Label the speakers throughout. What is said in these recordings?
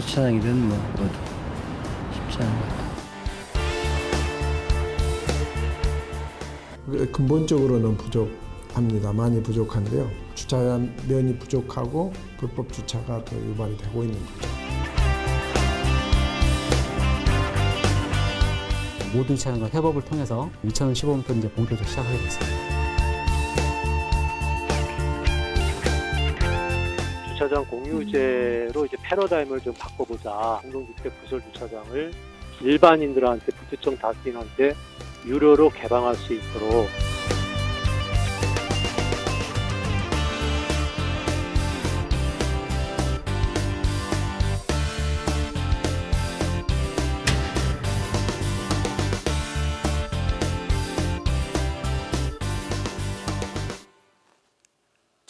Speaker 1: 주차장이든 뭐 뭐든 쉽지 않은 것 같아요.
Speaker 2: 근본적으로는 부족합니다. 많이 부족한데요. 주차면이 부족하고 불법 주차가 더 유발이 되고 있는 거죠.
Speaker 3: 모든 주차장과 협업을 통해서 2015년부터 이제 본격적으로 시작하게 됐습니다.
Speaker 4: 주차장 공유제로 이제 패러다임을 좀 바꿔보자. 공동주택 부설 주차장을 일반인들한테 부투청 다수인한테 유료로 개방할 수 있도록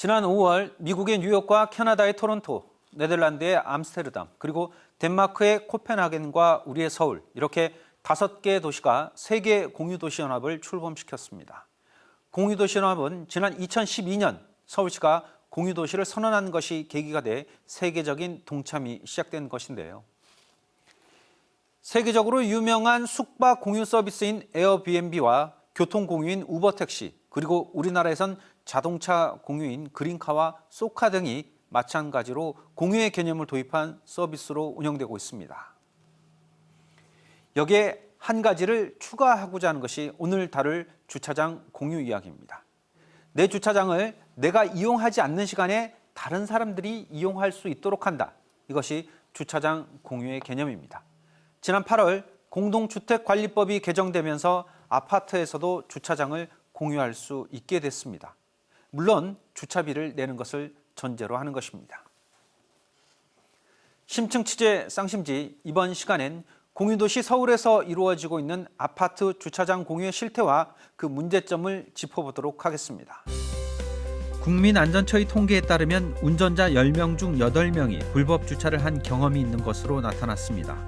Speaker 5: 지난 5월 미국의 뉴욕과 캐나다의 토론토, 네덜란드의 암스테르담, 그리고 덴마크의 코펜하겐과 우리의 서울 이렇게 다섯 개의 도시가 세계 공유도시 연합을 출범시켰습니다. 공유도시 연합은 지난 2012년 서울시가 공유도시를 선언한 것이 계기가 돼 세계적인 동참이 시작된 것인데요. 세계적으로 유명한 숙박 공유 서비스인 에어비앤비와 교통 공유인 우버택시, 그리고 우리나라에선 자동차 공유인 그린카와 소카 등이 마찬가지로 공유의 개념을 도입한 서비스로 운영되고 있습니다. 여기에 한 가지를 추가하고자 하는 것이 오늘 다룰 주차장 공유 이야기입니다. 내 주차장을 내가 이용하지 않는 시간에 다른 사람들이 이용할 수 있도록 한다. 이것이 주차장 공유의 개념입니다. 지난 8월 공동주택관리법이 개정되면서 아파트에서도 주차장을 공유할 수 있게 됐습니다. 물론 주차비를 내는 것을 전제로 하는 것입니다. 심층 취재 쌍심지 이번 시간엔 공유도시 서울에서 이루어지고 있는 아파트 주차장 공유의 실태와 그 문제점을 짚어보도록 하겠습니다. 국민안전처의 통계에 따르면 운전자 10명 중 8명이 불법 주차를 한 경험이 있는 것으로 나타났습니다.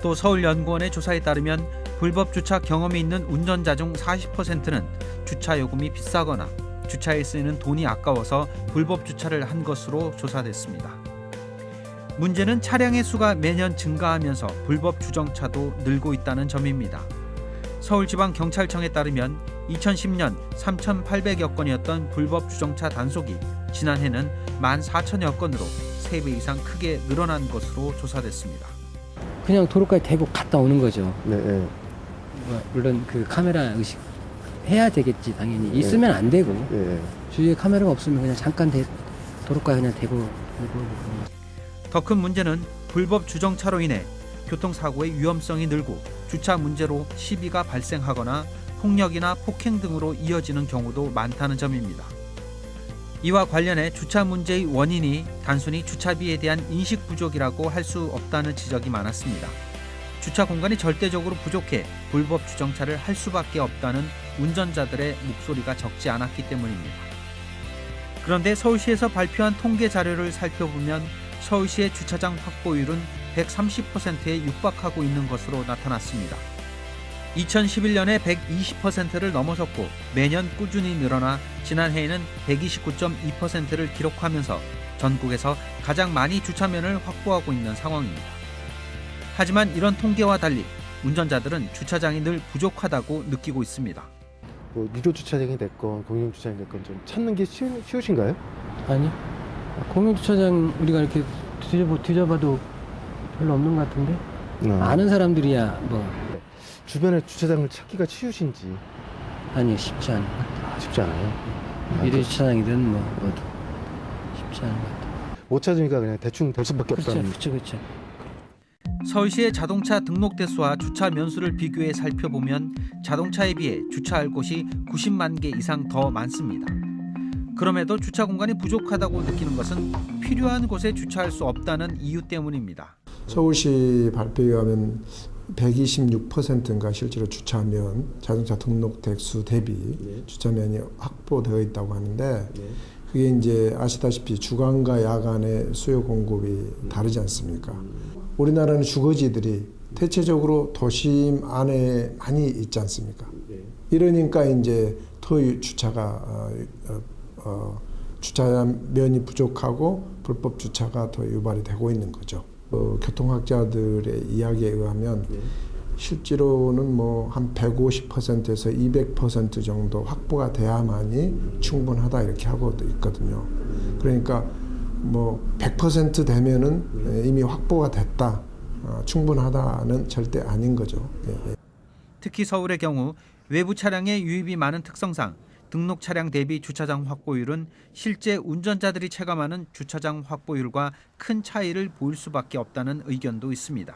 Speaker 5: 또 서울연구원의 조사에 따르면 불법 주차 경험이 있는 운전자 중 40%는 주차 요금이 비싸거나 주차에 쓰이는 돈이 아까워서 불법 주차를 한 것으로 조사됐습니다. 문제는 차량의 수가 매년 증가하면서 불법 주정차도 늘고 있다는 점입니다. 서울지방경찰청에 따르면 2010년 3,800여 건이었던 불법 주정차 단속이 지난해는 14,000여 건으로 3배 이상 크게 늘어난 것으로 조사됐습니다.
Speaker 1: 그냥 도로까지 대고 갔다 오는 거죠.
Speaker 2: 네, 네.
Speaker 1: 뭐 물론 그 카메라 의식 해야 되겠지 당연히 있으면 안 되고
Speaker 2: 네.
Speaker 1: 주위에 카메라가 없으면 그냥 잠깐 대, 도로가에 그냥 대고 대고
Speaker 5: 더 큰 문제는 불법 주정차로 인해 교통사고의 위험성이 늘고 주차 문제로 시비가 발생하거나 폭력이나 폭행 등으로 이어지는 경우도 많다는 점입니다. 이와 관련해 주차 문제의 원인이 단순히 주차비에 대한 인식 부족이라고 할 수 없다는 지적이 많았습니다. 주차 공간이 절대적으로 부족해 불법 주정차를 할 수밖에 없다는 운전자들의 목소리가 적지 않았기 때문입니다. 그런데 서울시에서 발표한 통계 자료를 살펴보면 서울시의 주차장 확보율은 130%에 육박하고 있는 것으로 나타났습니다. 2011년에 120%를 넘어섰고 매년 꾸준히 늘어나 지난해에는 129.2%를 기록하면서 전국에서 가장 많이 주차면을 확보하고 있는 상황입니다. 하지만 이런 통계와 달리 운전자들은 주차장이 늘 부족하다고 느끼고 있습니다.
Speaker 6: 뭐 유료 주차장이 됐건 공용 주차장이 됐건 좀 찾는 게 쉬우, 쉬우신가요?
Speaker 1: 아니 공용 주차장 우리가 이렇게 뒤져봐 뒤져봐도 별로 없는 것 같은데
Speaker 6: 아,
Speaker 1: 아는 사람들이야 뭐
Speaker 6: 주변에 주차장을 찾기가 쉬우신지
Speaker 1: 아니 쉽지 않은 것 같아요.
Speaker 6: 쉽지 않아요. 아,
Speaker 1: 미래
Speaker 6: 그-
Speaker 1: 주차장이든 뭐 뭐든 쉽지 않은 것 같아요.
Speaker 6: 못 찾으니까 그냥 대충 될 수밖에
Speaker 1: 그렇죠,
Speaker 6: 없다는.
Speaker 1: 그렇죠, 그렇죠.
Speaker 5: 서울시의 자동차 등록 대수와 주차 면수를 비교해 살펴보면 자동차에 비해 주차할 곳이 90만 개 이상 더 많습니다. 그럼에도 주차 공간이 부족하다고 느끼는 것은 필요한 곳에 주차할 수 없다는 이유 때문입니다.
Speaker 2: 서울시 발표에 의하면 126%인가 실제로 주차면 자동차 등록 대수 대비 주차면이 확보되어 있다고 하는데 그게 이제 아시다시피 주간과 야간의 수요 공급이 다르지 않습니까? 우리나라는 주거지들이 대체적으로 도심 안에 많이 있지 않습니까? 이러니까 이제 토유 주차가 어, 어, 어, 주차면이 부족하고 불법 주차가 더 유발이 되고 있는 거죠. 어, 교통학자들의 이야기에 의하면 실제로는 뭐 한 150%에서 200% 정도 확보가 돼야만이 충분하다 이렇게 하고 있거든요. 그러니까 뭐 100% 되면은 이미 확보가 됐다, 어, 충분하다는 절대 아닌 거죠. 예, 예.
Speaker 5: 특히 서울의 경우 외부 차량의 유입이 많은 특성상 등록 차량 대비 주차장 확보율은 실제 운전자들이 체감하는 주차장 확보율과 큰 차이를 보일 수밖에 없다는 의견도 있습니다.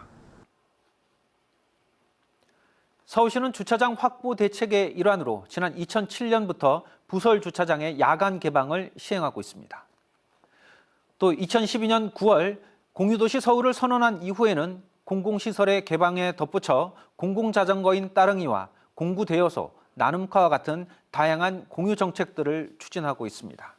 Speaker 5: 서울시는 주차장 확보 대책의 일환으로 지난 2007년부터 부설 주차장의 야간 개방을 시행하고 있습니다. 또 2012년 9월 공유도시 서울을 선언한 이후에는 공공시설의 개방에 덧붙여 공공자전거인 따릉이와 공구대여소, 나눔카와 같은 다양한 공유 정책들을 추진하고 있습니다.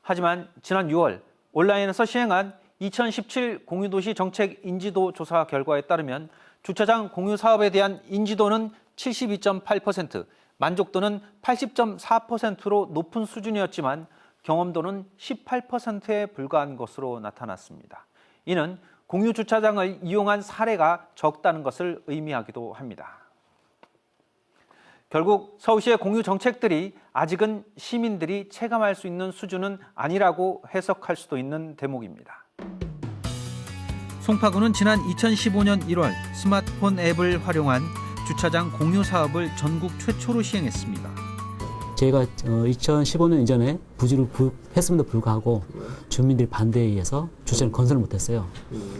Speaker 5: 하지만 지난 6월 온라인에서 시행한 2017 공유도시 정책 인지도 조사 결과에 따르면 주차장 공유 사업에 대한 인지도는 72.8%, 만족도는 80.4%로 높은 수준이었지만 경험도는 18%에 불과한 것으로 나타났습니다. 이는 공유 주차장을 이용한 사례가 적다는 것을 의미하기도 합니다. 결국 서울시의 공유 정책들이 아직은 시민들이 체감할 수 있는 수준은 아니라고 해석할 수도 있는 대목입니다. 송파구는 지난 2015년 1월 스마트폰 앱을 활용한 주차장 공유 사업을 전국 최초로 시행했습니다.
Speaker 3: 저희가 2015년 이전에 부지를 부- 했음에도 불구하고 주민들 반대에 의해서 주차를 건설을 못했어요.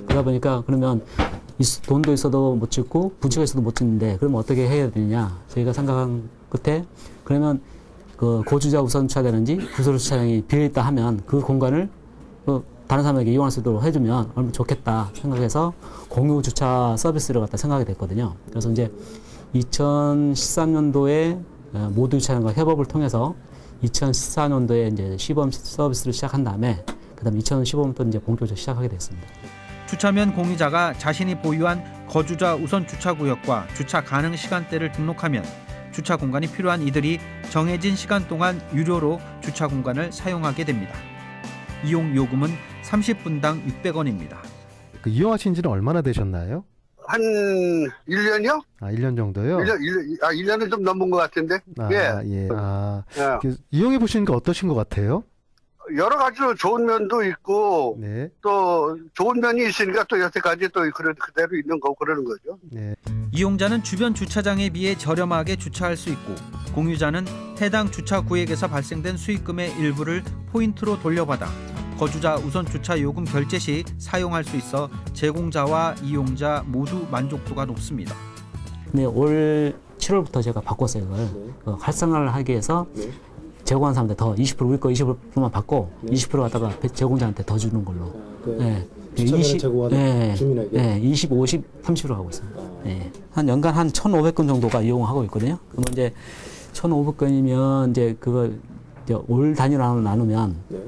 Speaker 3: 그러다 보니까 그러면 있- 돈도 있어도 못 짓고 부지가 있어도 못 짓는데 그러면 어떻게 해야 되느냐 저희가 생각한 끝에 그러면 그 고주자 우선 주차되는지 부설 주차장이 비어 있다 하면 그 공간을 그 다른 사람에게 이용할 수 있도록 해주면 얼마나 좋겠다 생각해서 공유 주차 서비스를 갖다 생각하게 됐거든요. 그래서 이제 2013년도에 어, 모두 주차장과 협업을 통해서 2014년도에 이제 시범 서비스를 시작한 다음에 그다음 2015년부터 이제 본격적으로 시작하게 됐습니다.
Speaker 5: 주차면 공유자가 자신이 보유한 거주자 우선 주차 구역과 주차 가능 시간대를 등록하면 주차 공간이 필요한 이들이 정해진 시간 동안 유료로 주차 공간을 사용하게 됩니다. 이용 요금은 30분당 600원입니다.
Speaker 6: 그 이용하신 지는 얼마나 되셨나요?
Speaker 7: 한 1년이요?
Speaker 6: 아, 1년 정도요?
Speaker 7: 1년, 1년, 아, 1년은 좀 넘은 것 같은데.
Speaker 6: 아,
Speaker 7: 예.
Speaker 6: 예. 아,
Speaker 7: 예.
Speaker 6: 그 이용해 보시니까 어떠신 것 같아요?
Speaker 7: 여러 가지로 좋은 면도 있고,
Speaker 6: 네.
Speaker 7: 또 좋은 면이 있으니까 또 여태까지 또 그런 그대로 있는 거고 그러는 거죠.
Speaker 6: 네.
Speaker 5: 이용자는 주변 주차장에 비해 저렴하게 주차할 수 있고 공유자는 해당 주차 구역에서 발생된 수익금의 일부를 포인트로 돌려받아 거주자 우선 주차 요금 결제 시 사용할 수 있어 제공자와 이용자 모두 만족도가 높습니다.
Speaker 3: 근데 올 7월부터 제가 바꿨어요 이걸 그 활성화를 하기 위해서 제공한 사람한테 더 20% 우리 거 20%만 받고 20% 갖다가 배- 제공자한테 더 주는 걸로. 네.
Speaker 8: 주차장을 제공하는
Speaker 3: 네,
Speaker 8: 주민에게?
Speaker 3: 네, 20, 50, 30으로 하고 있습니다. 네. 한 연간 한 1,500건 정도가 이용하고 있거든요. 그러면 이제 1,500건이면 이제 그걸 이제 올 단위로 나누면
Speaker 8: 네.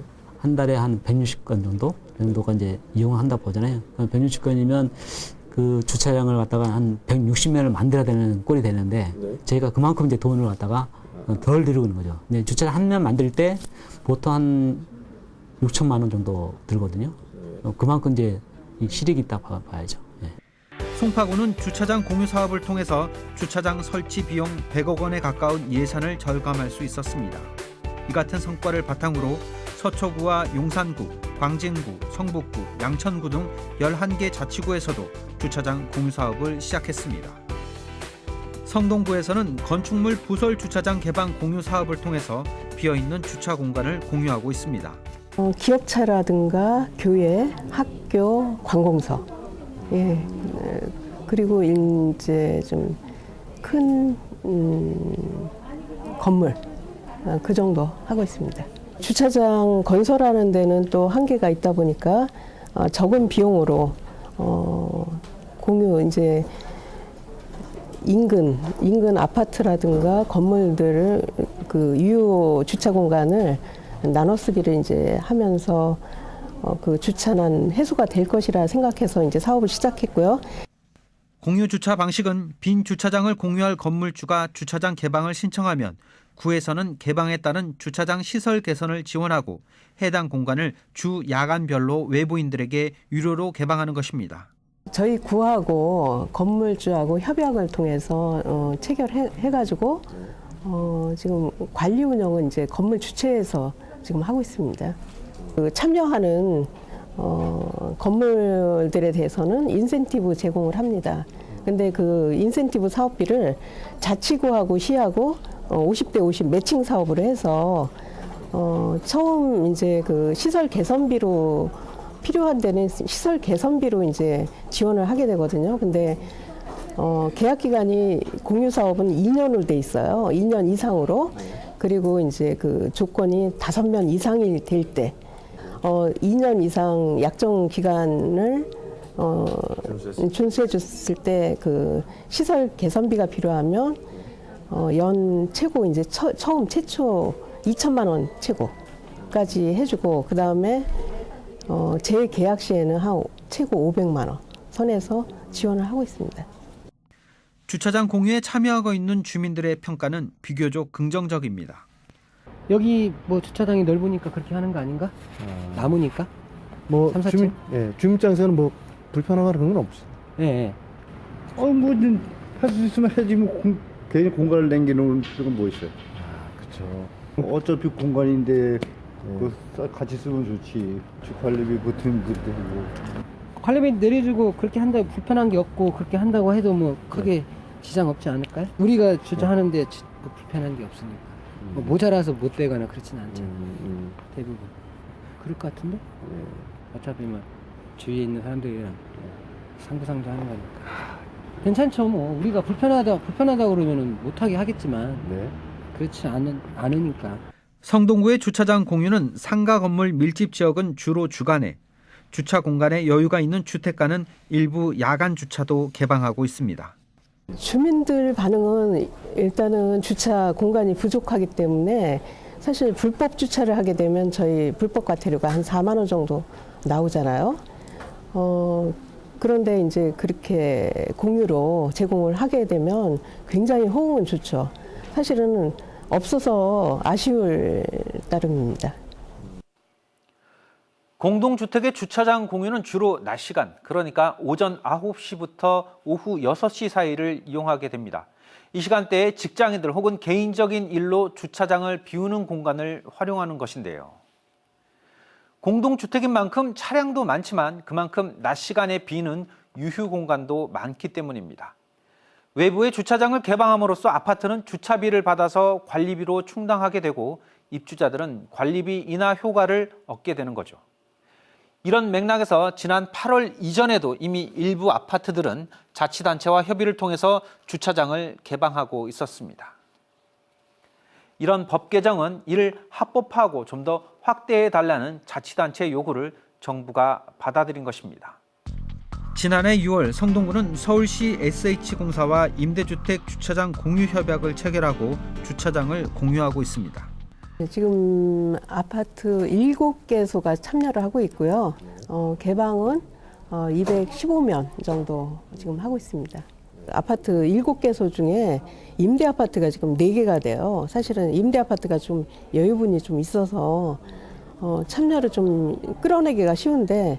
Speaker 3: 한 달에 한 160건 정도 정도가 이제 이용한다 보잖아요. 160건이면 그 주차장을 갖다가 한 160면을 만들어야 되는 꼴이 되는데
Speaker 8: 네.
Speaker 3: 저희가 그만큼 이제 돈을 갖다가 덜 들이고 있는 거죠. 근데 주차장 한 면 만들 때 보통 한 6천만 원 정도 들거든요. 어, 그만큼 이제 이 실익이 있다 봐- 봐야죠. 예.
Speaker 5: 송파구는 주차장 공유 사업을 통해서 주차장 설치 비용 100억 원에 가까운 예산을 절감할 수 있었습니다. 이 같은 성과를 바탕으로 서초구와 용산구, 광진구, 성북구, 양천구 등 11개 자치구에서도 주차장 공유 사업을 시작했습니다. 성동구에서는 건축물 부설 주차장 개방 공유 사업을 통해서 비어있는 주차 공간을 공유하고 있습니다.
Speaker 9: 어, 기업체라든가 교회, 학교, 관공서, 예, 에, 그리고 이제 좀큰 음, 건물 어, 그 정도 하고 있습니다. 주차장 건설하는 데는 또 한계가 있다 보니까 어, 적은 비용으로 어, 공유 이제 인근 인근 아파트라든가 건물들을 그 유효 주차 공간을 나눠 쓰기를 이제 하면서 어, 그 주차난 해소가 될 것이라 생각해서 이제 사업을 시작했고요.
Speaker 5: 공유 주차 방식은 빈 주차장을 공유할 건물주가 주차장 개방을 신청하면 구에서는 개방에 따른 주차장 시설 개선을 지원하고 해당 공간을 주 야간별로 외부인들에게 유료로 개방하는 것입니다.
Speaker 9: 저희 구하고 건물주하고 협약을 통해서 어, 체결해 해 가지고 어, 지금 관리 운영은 이제 건물 주체에서 지금 하고 있습니다. 그 참여하는 어, 건물들에 대해서는 인센티브 제공을 합니다. 근데 그 인센티브 사업비를 자치구하고 시하고 어, 50대 50 매칭 사업으로 해서 어, 처음 이제 그 시설 개선비로 필요한 데는 시설 개선비로 이제 지원을 하게 되거든요. 근데 어, 계약 기간이 공유 사업은 2년으로 돼 있어요. 2년 이상으로. 그리고 이제 그 조건이 다섯 명 이상이 될 때, 어, 2년 이상 약정 기간을 어, 준수해 줬을 때 그 시설 개선비가 필요하면 어, 연 최고 이제 처, 처음 최초 2천만 원 최고까지 해주고 그 다음에 어, 재계약 시에는 한 최고 500만 원 선에서 지원을 하고 있습니다.
Speaker 5: 주차장 공유에 참여하고 있는 주민들의 평가는 비교적 긍정적입니다.
Speaker 1: 여기 뭐 주차장이 넓으니까 그렇게 하는 거 아닌가?
Speaker 6: 아,
Speaker 1: 남으니까?
Speaker 6: 뭐
Speaker 1: 삼, 사층?
Speaker 6: 주민 예, 주민 입장에서는 뭐 불편하거나 그런 건 없어.
Speaker 1: 예. 예.
Speaker 8: 어, 뭐, 할수 있으면 해야지, 뭐, 공, 괜히 공간을 남겨놓을 필요가 뭐 있어요.
Speaker 6: 아, 그렇죠.
Speaker 8: 어차피 공간인데, 그, 싹 같이 쓰면 좋지. 관리비 붙으면 그렇게 하고.
Speaker 1: 관리비 내려주고 그렇게 한다고 불편한 게 없고 그렇게 한다고 해도 뭐 크게 지장 없지 않을까요? 우리가 주차하는데 지- 뭐 불편한 게 없으니까 뭐 모자라서 못 되거나 그렇진 않잖아
Speaker 6: 음, 음,
Speaker 1: 대부분 그럴 것 같은데
Speaker 6: 예.
Speaker 1: 어차피 뭐 주위에 있는 사람들이랑 상부상조 하는 거니까 괜찮죠 뭐 우리가 불편하다 불편하다 그러면은 못하게 하겠지만
Speaker 6: 네.
Speaker 1: 그렇지 않은 않으니까
Speaker 5: 성동구의 주차장 공유는 상가 건물 밀집 지역은 주로 주간에, 주차 공간에 여유가 있는 주택가는 일부 야간 주차도 개방하고 있습니다.
Speaker 9: 주민들 반응은 일단은 주차 공간이 부족하기 때문에 사실 불법 주차를 하게 되면 저희 불법 과태료가 한 4만 원 정도 나오잖아요. 어, 그런데 이제 그렇게 공유로 제공을 하게 되면 굉장히 호응은 좋죠. 사실은 없어서 아쉬울 따름입니다.
Speaker 5: 공동주택의 주차장 공유는 주로 낮 시간, 그러니까 오전 9시부터 오후 6시 사이를 이용하게 됩니다. 이 시간대에 직장인들 혹은 개인적인 일로 주차장을 비우는 공간을 활용하는 것인데요. 공동주택인 만큼 차량도 많지만 그만큼 낮 시간에 비는 유휴 공간도 많기 때문입니다. 외부의 주차장을 개방함으로써 아파트는 주차비를 받아서 관리비로 충당하게 되고 입주자들은 관리비 인하 효과를 얻게 되는 거죠. 이런 맥락에서 지난 8월 이전에도 이미 일부 아파트들은 자치단체와 협의를 통해서 주차장을 개방하고 있었습니다. 이런 법 개정은 이를 합법화하고 좀 더 확대해 달라는 자치단체의 요구를 정부가 받아들인 것입니다. 지난해 6월 성동구는 서울시 SH공사와 임대주택 주차장 공유 협약을 체결하고 주차장을 공유하고 있습니다.
Speaker 9: 지금 아파트 7개소가 참여를 하고 있고요. 어, 개방은 어, 215면 정도 지금 하고 있습니다. 아파트 7개소 중에 임대 아파트가 지금 4개가 돼요. 사실은 임대 아파트가 좀 여유분이 좀 있어서 어, 참여를 좀 끌어내기가 쉬운데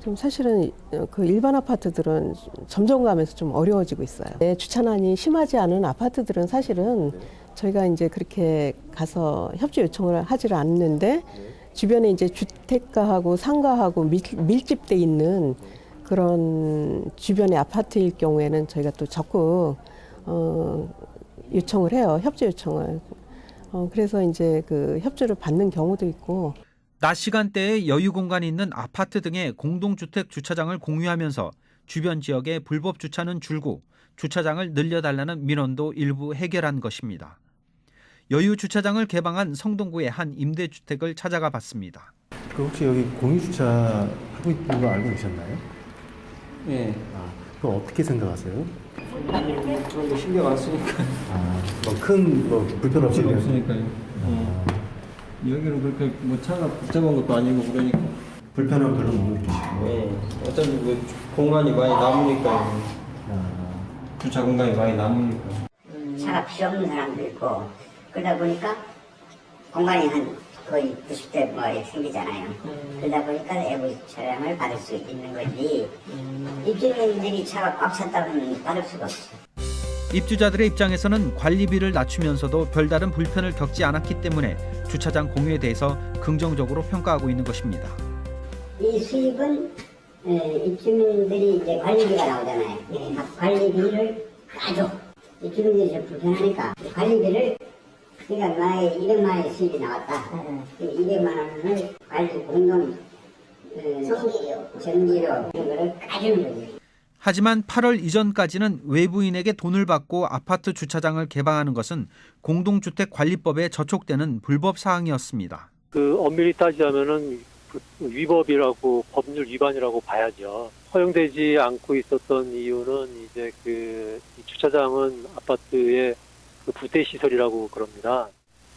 Speaker 9: 좀 사실은 그 일반 아파트들은 점점 가면서 좀 어려워지고 있어요. 네, 주차난이 심하지 않은 아파트들은 사실은 저희가 이제 그렇게 가서 협조 요청을 하지를 않는데 주변에 이제 주택가하고 상가하고 밀, 밀집돼 있는 그런 주변의 아파트일 경우에는 저희가 또 적극 어, 요청을 해요. 협조 요청을. 어, 그래서 이제 그 협조를 받는 경우도 있고
Speaker 5: 낮 시간대에 여유 공간이 있는 아파트 등의 공동주택 주차장을 공유하면서 주변 지역의 불법 주차는 줄고 주차장을 늘려달라는 민원도 일부 해결한 것입니다. 여유 주차장을 개방한 성동구의 한 임대주택을 찾아가 봤습니다.
Speaker 6: 그 혹시 여기 공유 주차 하고 있는 거 알고 계셨나요?
Speaker 1: 예.
Speaker 6: 아, 그거 어떻게 생각하세요?
Speaker 1: 그런 거 신경 안 쓰니까.
Speaker 6: 아, 뭐큰 뭐 불편 없이 그냥-
Speaker 1: 없으니까요.
Speaker 6: 아,
Speaker 1: 여기는 그렇게 뭐 차가 복잡한 것도 아니고 그러니까.
Speaker 6: 불편함 별로 못 느끼시고.
Speaker 1: 예. 어차피 뭐 공간이 많이 남으니까요.
Speaker 6: 아,
Speaker 1: 주차 공간이 많이 남으니까.
Speaker 10: 차가 필요 없는 사람도 있고 그러다 보니까 공간이 한 거의 90대 뭐 이렇게 생기잖아요. 그러다 보니까 외부 차량을 받을 수 있는 거지. 입주민들이 차가 꽉 찼다면 받을 수가 없죠.
Speaker 5: 입주자들의 입장에서는 관리비를 낮추면서도 별다른 불편을 겪지 않았기 때문에 주차장 공유에 대해서 긍정적으로 평가하고 있는 것입니다.
Speaker 10: 이 수입은 에, 입주민들이 이제 관리비가 나오잖아요. 예, 관리비를 가족 입주민들이 좀 불편하니까 관리비를 그러니까 만약에 200만 원의 수입이 나왔다. 그 200만 원을 관리 공동 전기료 전기료 이런 거를 까주는 거지.
Speaker 5: 하지만 8월 이전까지는 외부인에게 돈을 받고 아파트 주차장을 개방하는 것은 공동주택 관리법에 저촉되는 불법 사항이었습니다.
Speaker 4: 그 엄밀히 따지자면은 그 위법이라고 법률 위반이라고 봐야죠. 허용되지 않고 있었던 이유는 이제 그이 주차장은 아파트의 그 부대 시설이라고 그럽니다.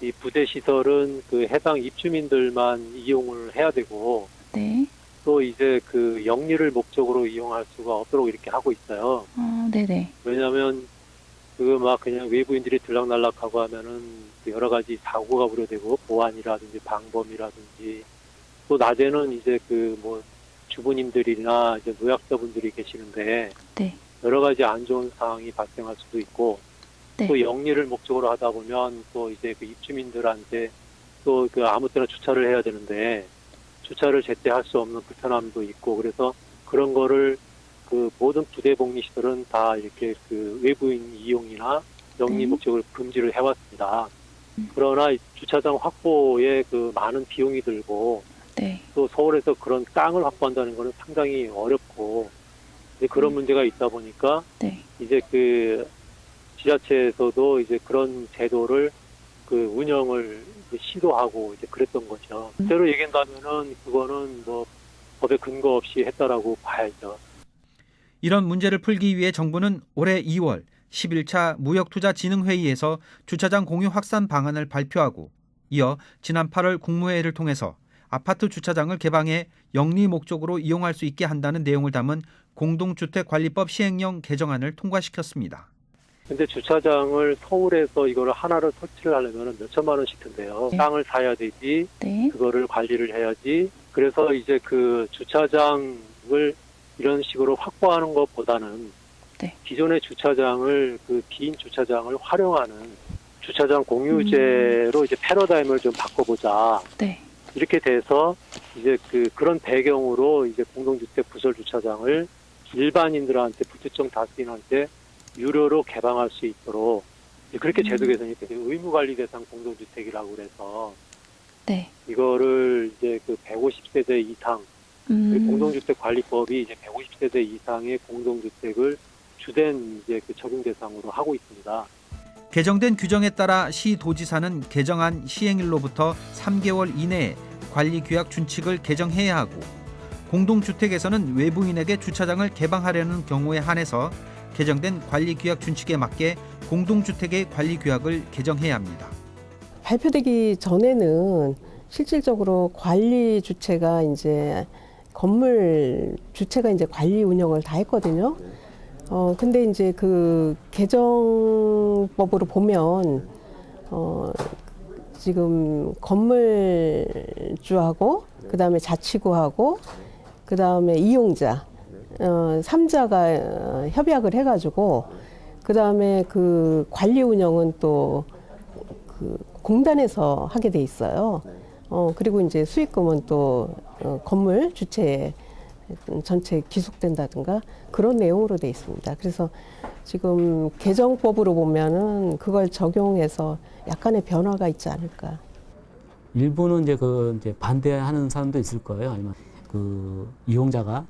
Speaker 4: 이 부대 시설은 그 해당 입주민들만 이용을 해야 되고
Speaker 11: 네.
Speaker 4: 또 이제 그 영리를 목적으로 이용할 수가 없도록 이렇게 하고 있어요.
Speaker 11: 어, 네네.
Speaker 4: 왜냐하면 그거 막 그냥 외부인들이 들락날락하고 하면은 그 여러 가지 사고가 우려되고 보안이라든지 방범이라든지 또 낮에는 이제 그 뭐 주부님들이나 이제 노약자분들이 계시는데
Speaker 11: 네.
Speaker 4: 여러 가지 안 좋은 상황이 발생할 수도 있고
Speaker 11: 네.
Speaker 4: 또 영리를 목적으로 하다 보면 또 이제 그 입주민들한테 또 그 아무 때나 주차를 해야 되는데 주차를 제때 할 수 없는 불편함도 있고 그래서 그런 거를 그 모든 부대 복리 시설은 다 이렇게 그 외부인 이용이나 영리
Speaker 11: 네.
Speaker 4: 목적을 금지를 해왔습니다.
Speaker 11: 음.
Speaker 4: 그러나 이 주차장 확보에 그 많은 비용이 들고
Speaker 11: 네.
Speaker 4: 또 서울에서 그런 땅을 확보한다는 거는 상당히 어렵고 이제 그런 문제가 있다 보니까
Speaker 11: 네.
Speaker 4: 이제 그 지자체에서도 이제 그런 제도를 그 운영을 시도하고 이제 그랬던 거죠.
Speaker 11: 음.
Speaker 4: 그대로 얘기한다면은 그거는 뭐 법에 근거 없이 했다라고 봐야죠.
Speaker 5: 이런 문제를 풀기 위해 정부는 올해 2월 11차 무역투자진흥회의에서 주차장 공유 확산 방안을 발표하고 이어 지난 8월 국무회의를 통해서 아파트 주차장을 개방해 영리 목적으로 이용할 수 있게 한다는 내용을 담은 공동주택관리법 시행령 개정안을 통과시켰습니다.
Speaker 4: 근데 주차장을 서울에서 이거를 하나를 설치를 하려면 몇 천만 원씩 든대요.
Speaker 11: 네.
Speaker 4: 땅을 사야 되지,
Speaker 11: 네.
Speaker 4: 그거를 관리를 해야지. 그래서 이제 그 주차장을 이런 식으로 확보하는 것보다는
Speaker 11: 네.
Speaker 4: 기존의 주차장을 그 빈 주차장을 활용하는 주차장 공유제로 이제 패러다임을 좀 바꿔보자.
Speaker 11: 네.
Speaker 4: 이렇게 돼서 이제 그 그런 배경으로 이제 공동주택 부설 주차장을 일반인들한테 불특정 다수인한테 유료로 개방할 수 있도록 그렇게 제도 개선이 돼요. 의무 관리 대상 공동주택이라고 그래서
Speaker 11: 네.
Speaker 4: 이거를 이제 그 150세대 이상
Speaker 11: 음.
Speaker 4: 공동주택 관리법이 이제 150세대 이상의 공동주택을 주된 이제 그 적용 대상으로 하고 있습니다.
Speaker 5: 개정된 규정에 따라 시 도지사는 개정안 시행일로부터 3개월 이내에 관리 규약 준칙을 개정해야 하고 공동주택에서는 외부인에게 주차장을 개방하려는 경우에 한해서 개정된 관리 규약 준칙에 맞게 공동주택의 관리 규약을 개정해야 합니다.
Speaker 9: 발표되기 전에는 실질적으로 관리 주체가 이제 건물 주체가 이제 관리 운영을 다 했거든요. 어 근데 이제 그 개정법으로 보면 어 지금 건물주하고 그다음에 자치구하고 그다음에 이용자 어 삼자가 어, 협약을 해 가지고 그 다음에 그 관리 운영은 또 그 공단에서 하게 돼 있어요. 어 그리고 이제 수익금은 또 어, 건물 주체에 전체 기속된다든가 그런 내용으로 돼 있습니다. 그래서 지금 개정법으로 보면은 그걸 적용해서 약간의 변화가 있지 않을까.
Speaker 3: 일부는 이제 그 이제 반대하는 사람도 있을 거예요. 아니면 그 이용자가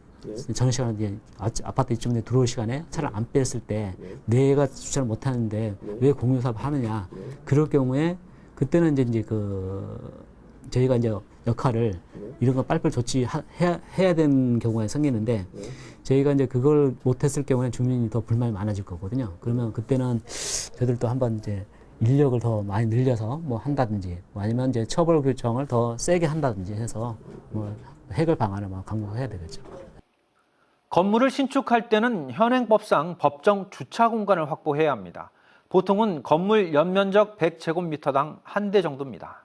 Speaker 3: 저녁 시간에 이제 아- 아파트 입주민들이 들어올 시간에 차를 안 뺐을 때 내가 주차를 못 하는데 왜 공유 사업 하느냐. 그럴 경우에 그때는 이제 이제 그 저희가 이제 역할을 이런 거 빨리빨리 조치해야 해야 되는 경우가 생기는데 저희가 이제 그걸 못했을 경우에 주민이 더 불만이 많아질 거거든요. 그러면 그때는 저희들도 한번 이제 인력을 더 많이 늘려서 뭐 한다든지 뭐 아니면 이제 처벌 규정을 더 세게 한다든지 해서 뭐 해결 방안을 막 강구해야 되겠죠.
Speaker 5: 건물을 신축할 때는 현행법상 법정 주차 공간을 확보해야 합니다. 보통은 건물 연면적 100제곱미터당 한 대 정도입니다.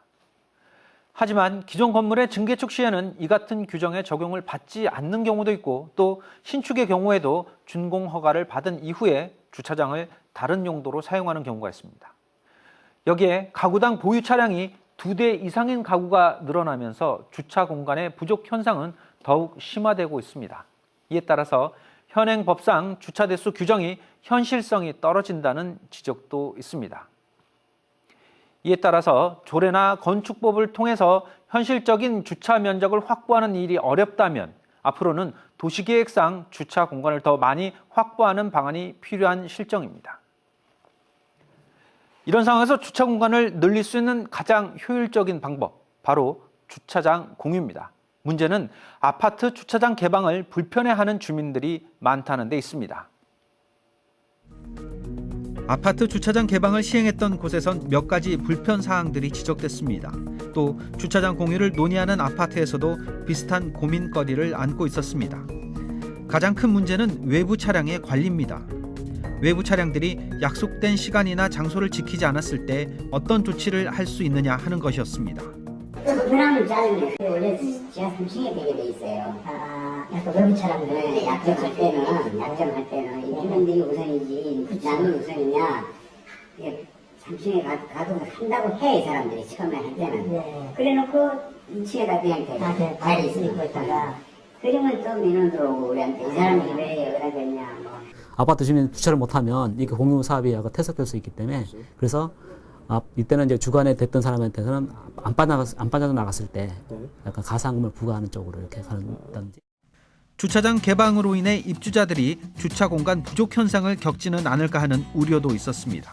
Speaker 5: 하지만 기존 건물의 증개축 시에는 이 같은 규정에 적용을 받지 않는 경우도 있고 또 신축의 경우에도 준공 허가를 받은 이후에 주차장을 다른 용도로 사용하는 경우가 있습니다. 여기에 가구당 보유 차량이 두 대 이상인 가구가 늘어나면서 주차 공간의 부족 현상은 더욱 심화되고 있습니다. 이에 따라서 현행 법상 주차 대수 규정이 현실성이 떨어진다는 지적도 있습니다. 이에 따라서 조례나 건축법을 통해서 현실적인 주차 면적을 확보하는 일이 어렵다면 앞으로는 도시계획상 주차 공간을 더 많이 확보하는 방안이 필요한 실정입니다. 이런 상황에서 주차 공간을 늘릴 수 있는 가장 효율적인 방법, 바로 주차장 공유입니다. 문제는 아파트 주차장 개방을 불편해하는 주민들이 많다는 데 있습니다. 아파트 주차장 개방을 시행했던 곳에선 몇 가지 불편 사항들이 지적됐습니다. 또 주차장 공유를 논의하는 아파트에서도 비슷한 고민거리를 안고 있었습니다. 가장 큰 문제는 외부 차량의 관리입니다. 외부 차량들이 약속된 시간이나 장소를 지키지 않았을 때 어떤 조치를 할 수 있느냐 하는 것이었습니다.
Speaker 10: 불편함을 짜증내. 원래 지하 3층에 되게 돼 있어요. 아, 약간 외부 차량들 약정할 때는, 약정할 때는 이 주민들이 우선이지, 남이 우선이냐. 이게 3층에 가, 가도 한다고 해, 이 사람들이 처음에 할 때는. 그래 놓고 2층에다 그냥 대 발이 있으니까 있다가. 그러면 또 민원 들어오고 우리한테 이 사람이 왜 여기다 됐냐, 뭐.
Speaker 3: 아파트 주민 주차를 못하면 이게 공유 사업이 약간 퇴색될 수 있기 때문에 그래서 아, 이때는 이제 주관에 됐던 사람한테는 안 빠져 안 빠져나갔을 때 약간 가상금을 부과하는 쪽으로 이렇게 간다든지.
Speaker 5: 주차장 개방으로 인해 입주자들이 주차 공간 부족 현상을 겪지는 않을까 하는 우려도 있었습니다.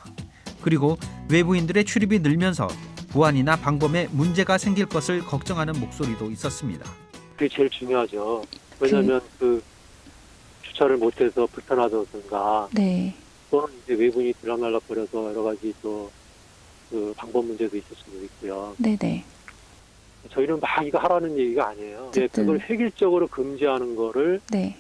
Speaker 5: 그리고 외부인들의 출입이 늘면서 보안이나 방범에 문제가 생길 것을 걱정하는 목소리도 있었습니다.
Speaker 4: 그게 제일 중요하죠. 왜냐하면 그 주차를 못해서 불편하다든가
Speaker 11: 네.
Speaker 4: 또는 이제 외부인이 들락날락 거려서 여러 가지 또 그 방법 문제도 있을 수도 있고요.
Speaker 11: 네네.
Speaker 4: 저희는 막 이거 하라는 얘기가 아니에요. 이제
Speaker 11: 어쨌든.
Speaker 4: 그걸 획일적으로 금지하는 거를
Speaker 11: 네.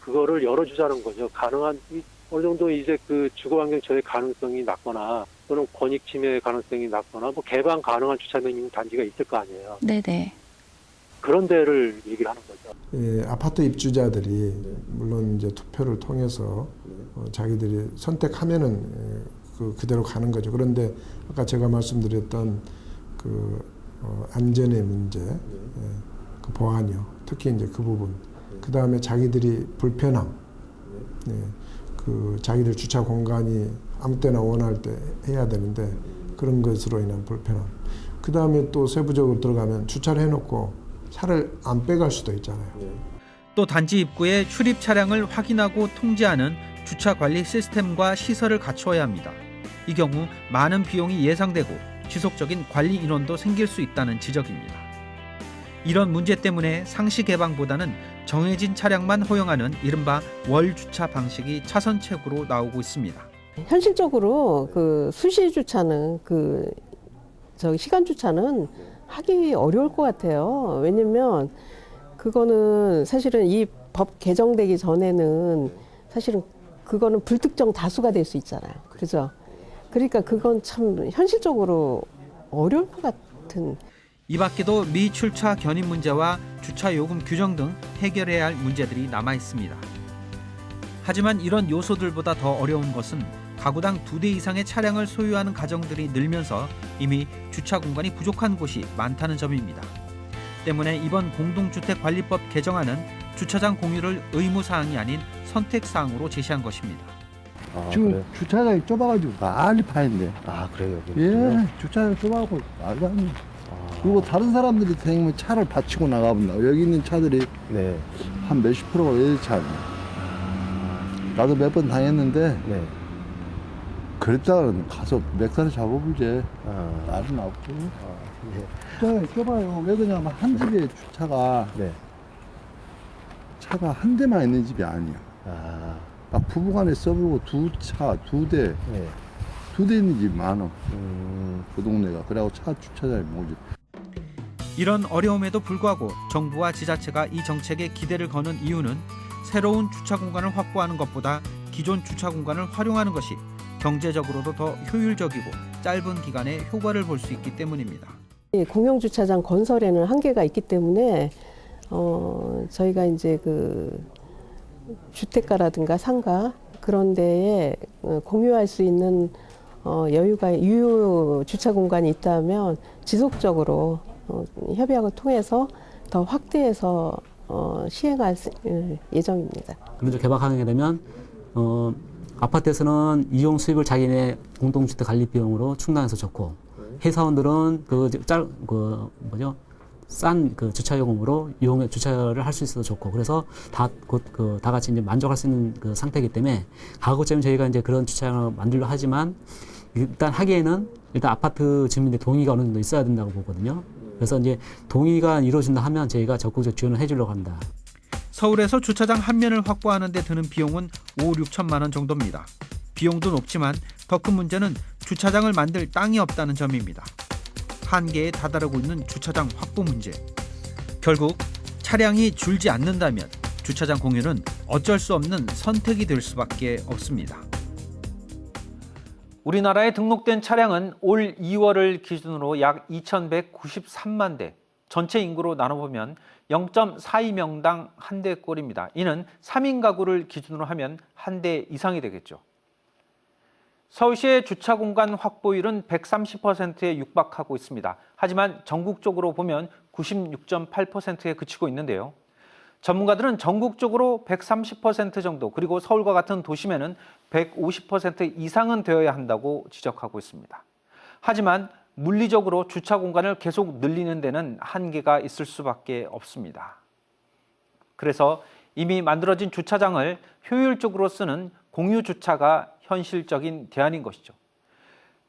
Speaker 4: 그거를 열어주자는 거죠. 가능한 이- 어느 정도 이제 그 주거 환경 저해 가능성이 낮거나 또는 권익 침해 가능성이 낮거나 뭐 개방 가능한 주차장 있는 단지가 있을 거 아니에요.
Speaker 11: 네네.
Speaker 4: 그런 데를 얘기를 하는 거죠.
Speaker 2: 예, 아파트 입주자들이 물론 이제 투표를 통해서 어, 자기들이 선택하면은 예, 그 그대로 가는 거죠. 그런데 아까 제가 말씀드렸던 그 어, 안전의 문제, 예, 그 보안이요. 특히 이제 그 부분. 그 다음에 자기들이 불편함, 예, 그 자기들 주차 공간이 아무 때나 원할 때 해야 되는데 그런 것으로 인한 불편함. 그 다음에 또 세부적으로 들어가면 주차를 해놓고 차를 안 빼갈 수도 있잖아요.
Speaker 5: 또 단지 입구에 출입 차량을 확인하고 통제하는 주차 관리 시스템과 시설을 갖추어야 합니다. 이 경우 많은 비용이 예상되고 지속적인 관리 인원도 생길 수 있다는 지적입니다. 이런 문제 때문에 상시 개방보다는 정해진 차량만 허용하는 이른바 월 주차 방식이 차선책으로 나오고 있습니다.
Speaker 9: 현실적으로 그 수시 주차는 그 저 시간 주차는 하기 어려울 것 같아요. 왜냐면 그거는 사실은 이 법 개정되기 전에는 사실은 그거는 불특정 다수가 될 수 있잖아요. 그죠? 그러니까 그건 참 현실적으로 어려울 것 같은
Speaker 5: 이 밖에도 미출차 견인 문제와 주차 요금 규정 등 해결해야 할 문제들이 남아 있습니다. 하지만 이런 요소들보다 더 어려운 것은 가구당 두 대 이상의 차량을 소유하는 가정들이 늘면서 이미 주차 공간이 부족한 곳이 많다는 점입니다. 때문에 이번 공동주택관리법 개정안은 주차장 공유를 의무 사항이 아닌 선택 사항으로 제시한 것입니다.
Speaker 8: 아,
Speaker 6: 지금
Speaker 8: 그래요?
Speaker 6: 주차장이 좁아가지고 많이 파인데.
Speaker 8: 아 그래요 여기.
Speaker 6: 예, 주차장 좁아가고 말도 안 돼. 그리고 다른 사람들이 다니면 차를 받치고 나가본다. 여기 있는 차들이
Speaker 8: 네.
Speaker 6: 한 몇십 프로가 외제차 아니야. 나도 몇 번 당했는데
Speaker 8: 네.
Speaker 6: 그랬다가는 가서 맥살을 잡아보지.
Speaker 8: 아,
Speaker 6: 나는 없고.
Speaker 8: 아, 예.
Speaker 6: 주차장이 좁아요. 왜 그러냐면 한 집에 주차가
Speaker 8: 네.
Speaker 6: 차가 한 대만 있는 집이 아니야.
Speaker 8: 아,
Speaker 6: 막 부부간에 써보고 두 차, 두 대,
Speaker 8: 네.
Speaker 6: 두대 있는 집 많아.
Speaker 8: 음,
Speaker 6: 그 동네가. 그래갖고 차 주차장이 뭐지.
Speaker 5: 이런 어려움에도 불구하고 정부와 지자체가 이 정책에 기대를 거는 이유는 새로운 주차 공간을 확보하는 것보다 기존 주차 공간을 활용하는 것이 경제적으로도 더 효율적이고 짧은 기간에 효과를 볼 수 있기 때문입니다.
Speaker 9: 예, 공영 주차장 건설에는 한계가 있기 때문에 어, 저희가 이제 그 주택가라든가 상가 그런 데에 어, 공유할 수 있는 어, 여유가 유효 주차 공간이 있다면 지속적으로 어, 협약을 통해서 더 확대해서 어, 시행할 수- 예, 예정입니다.
Speaker 3: 그런 쪽 개발하게 되면 어, 아파트에서는 이용 수입을 자기네 공동주택 관리 비용으로 충당해서 좋고 회사원들은 그 짤 그 뭐죠 싼 그 주차 요금으로 이용 주차를 할 수 있어서 좋고 그래서 다 곧 그 다 같이 이제 만족할 수 있는 그 상태이기 때문에 가급적이면 저희가 이제 그런 주차장을 만들려 하지만 일단 하기에는 일단 아파트 주민들 동의가 어느 정도 있어야 된다고 보거든요. 그래서 이제 동의가 이루어진다 하면 저희가 적극적 지원을 해주려고 합니다.
Speaker 5: 서울에서 주차장 한 면을 확보하는 데 드는 비용은 5, 6천만 원 정도입니다. 비용도 높지만 더 큰 문제는 주차장을 만들 땅이 없다는 점입니다. 한계에 다다르고 있는 주차장 확보 문제. 결국 차량이 줄지 않는다면 주차장 공유는 어쩔 수 없는 선택이 될 수밖에 없습니다. 우리나라에 등록된 차량은 올 2월을 기준으로 약 2,193만 대, 전체 인구로 나눠보면 0.42명당 한 대꼴입니다. 이는 3인 가구를 기준으로 하면 한 대 이상이 되겠죠. 서울시의 주차 공간 확보율은 130%에 육박하고 있습니다. 하지만 전국적으로 보면 96.8%에 그치고 있는데요. 전문가들은 전국적으로 130% 정도 그리고 서울과 같은 도심에는 150% 이상은 되어야 한다고 지적하고 있습니다. 하지만 물리적으로 주차 공간을 계속 늘리는 데는 한계가 있을 수밖에 없습니다. 그래서 이미 만들어진 주차장을 효율적으로 쓰는 공유 주차가 현실적인 대안인 것이죠.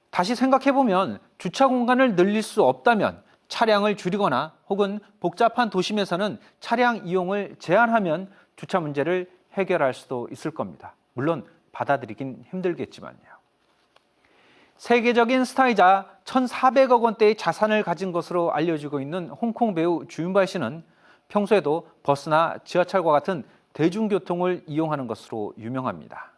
Speaker 5: 다시 생각해 보면 주차 공간을 늘릴 수 없다면 차량을 줄이거나 혹은 복잡한 도심에서는 차량 이용을 제한하면 주차 문제를 해결할 수도 있을 겁니다. 물론 받아들이긴 힘들겠지만요. 세계적인 스타이자 1,400억 원대의 자산을 가진 것으로 알려지고 있는 홍콩 배우 주윤발 씨는 평소에도 버스나 지하철과 같은 대중교통을 이용하는 것으로 유명합니다.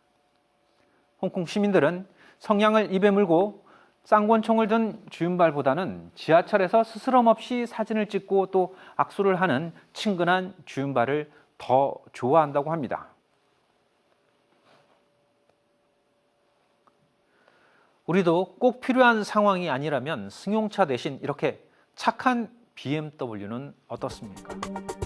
Speaker 5: 홍콩 시민들은 성냥을 입에 물고 쌍권총을 든 주윤발보다는 지하철에서 스스럼 없이 사진을 찍고 또 악수를 하는 친근한 주윤발을 더 좋아한다고 합니다. 우리도 꼭 필요한 상황이 아니라면 승용차 대신 이렇게 착한 BMW는 어떻습니까?